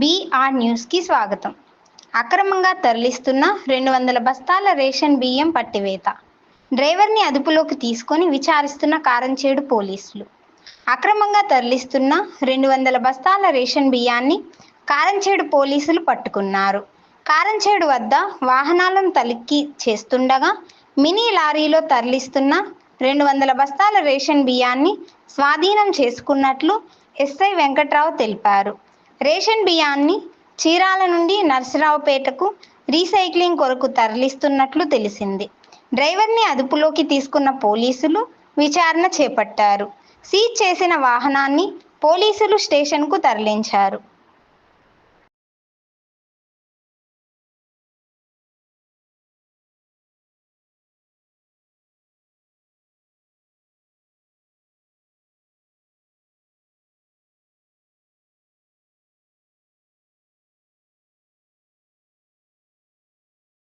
BR న్యూస్కి స్వాగతం. అక్రమంగా తరలిస్తున్న రెండు వందల బస్తాల రేషన్ బియ్యం పట్టివేత. డ్రైవర్ని అదుపులోకి తీసుకొని విచారిస్తున్న కారంచేడు పోలీసులు. అక్రమంగా తరలిస్తున్న రెండు వందల బస్తాల రేషన్ బియ్యాన్ని కారంచేడు పోలీసులు పట్టుకున్నారు. కారంచేడు వద్ద వాహనాలను తలిక్కి చేస్తుండగా మినీ లారీలో తరలిస్తున్న రెండు వందల బస్తాల రేషన్ బియ్యాన్ని స్వాధీనం చేసుకున్నట్లు ఎస్ఐ వెంకట్రావు తెలిపారు. రేషన్ బియ్యాన్ని చీరాల నుండి నర్సరావుపేటకు రీసైక్లింగ్ కొరకు తరలిస్తున్నట్లు తెలిసింది. డ్రైవర్ని అదుపులోకి తీసుకున్న పోలీసులు విచారణ చేపట్టారు. సీజ్ చేసిన వాహనాన్ని పోలీసులు స్టేషన్కు తరలించారు.